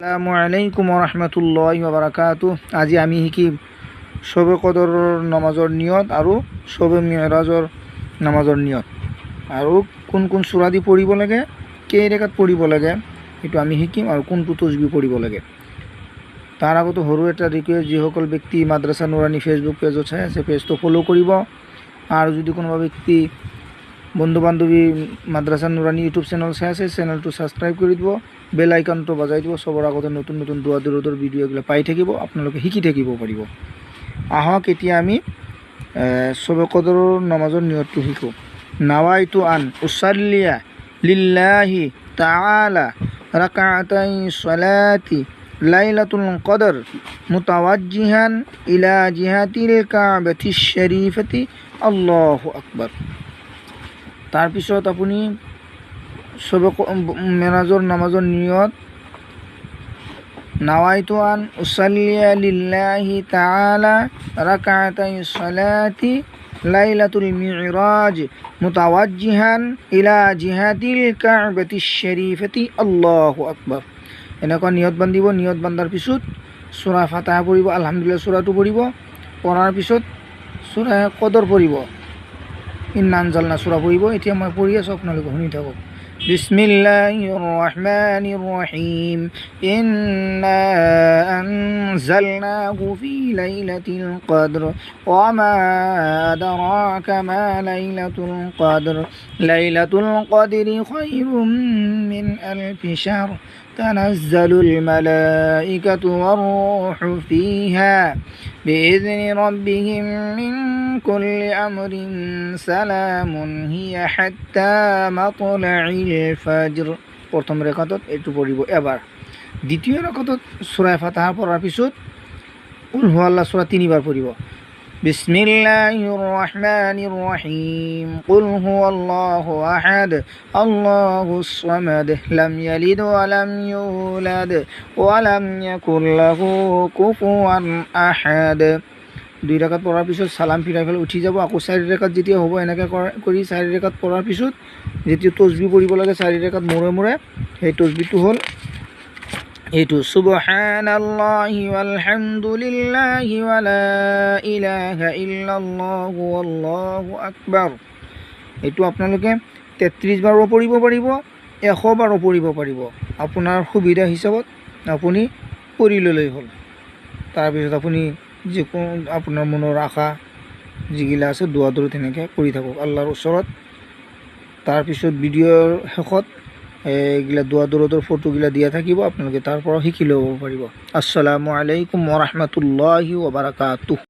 আসসালামু আলাইকুম রহমতুল্লাহ বারাকাতু আজি আমি শিকিম শবে কদৰৰ নমাজৰ নিয়ত আৰু শবে মিৰাজৰ নামাজৰ নিয়ত। আৰু কোন কোন চূড়া দি পঢ়িব লাগে, কেই ৰেখাত পঢ়িব লাগে সেইটো আমি শিকিম আৰু কোনটো তজবি পঢ়িব লাগে। তাৰ আগতো সৰু এটা ৰিকুৱেষ্ট যিসকল ব্যক্তি মাদ্ৰাছা নুৰানী ফেচবুক পেজত চাই আছে পেজটো ফ'ল' কৰিব। আৰু যদি কোনোবা ব্যক্তি বন্ধু বান্ধৱী মাদ্ৰাছা নুৰানী ইউটিউব চেনেল চাই আছে চেনেলটো ছাবস্ক্ৰাইব কৰি দিব বেল আইকনটো বজাই দিব, চবৰ আগতে নতুন নতুন দোৱা দূৰদৰ ভিডিঅ'বিলাক পাই থাকিব, আপোনালোকে শিকি থাকিব পাৰিব। আহক এতিয়া আমি চবে কদৰৰ নমাজৰ নিয়তটো শিকোঁ। নাৱাইটো আন উচাল্লিয়া লিল্লাহি তাআলা রাকাতাই সালাতি লাইলাতুল কদর মুতাওয়াজ্জিহান ইলা জিহাতিল কাবাতিশ শরীফতি আল্লাহু আকবার। তাৰপিছত আপুনি চবক মেনাজৰ নামাজৰ নিয়ত নাৱাইতোৱান উচালিয়ালিল্লাহি তালাতি লাইলাতুল মিৰাজ মুতাৱাজিহান ইলা জিহাদিল শ্বৰীফতি আল্লাহ আকবৰ এনেকুৱা নিয়ত বান্ধিব নিয়ত বান্ধাৰ পিছত চোৰা ফাটাহ পৰিব আলহামদুলিল্লাহ চোৰাটো পৰিব পৰাৰ পিছত চোৰাহে কদৰ পৰিব ইন্নান জালনা চূৰা পঢ়িব এতিয়া মই পঢ়ি আছোঁ আপোনালোকে শুনি থাকক بسم الله الرحمن الرحيم إنا أنزلناه في ليلة القدر وما أدراك ما ليلة القدر ليلة القدر خير من ألف شهر تنزل الملائكة والروح فيها بإذن ربهم من كل أمر سلام هي حتى مطلع الفجر প্ৰথম ৰেখাতত এইটো পঢ়িব এবাৰ দ্বিতীয় ৰেখাতত চূৰাই ফাতাহা পঢ়াৰ পিছত উল হুৱাল্লা চূৰা তিনিবাৰ পঢ়িব بسم الله الرحمن الرحيم قل هو الله أحد الله الصمد لم يلد ولم يولد ولم يكن له كفوا أحد দুই ৰেখাত পঢ়াৰ পিছত চালাম ফিৰাই পেলাই উঠি যাব আকৌ চাৰি ৰেখাত যেতিয়া হ'ব এনেকৈ কৰা- কৰি চাৰি ৰেখাত পঢ়াৰ পিছত যেতিয়া তচবি পঢ়িব লাগে চাৰি ৰেখাত মূৰে মূৰে সেই তচবিটো হ'ল এইটো আকবাৰ। এইটো আপোনালোকে তেত্ৰিছ বাৰো পঢ়িব পাৰিব এশ বাৰো পঢ়িব পাৰিব। আপোনাৰ সুবিধা হিচাপত আপুনি পঢ়ি ল'লেই হ'ল। তাৰপিছত আপুনি যিকোনো আপোনাৰ মনৰ আশা যিগিলা আছে দোৱা দৌৰি তেনেকৈ কৰি থাকক। আল্লাহৰ ওচৰত। তাৰপিছত ভিডিঅ'ৰ শেষত এইগিলা দোয়া দৌৰদৰ ফটোগিলা দিয়া থাকিব আপোনালোকে তাৰ পৰা শিকি ল'ব পাৰিব আসসালামু আলাইকুম ওৰহমতুল্লাহি ওবৰাকাতুহ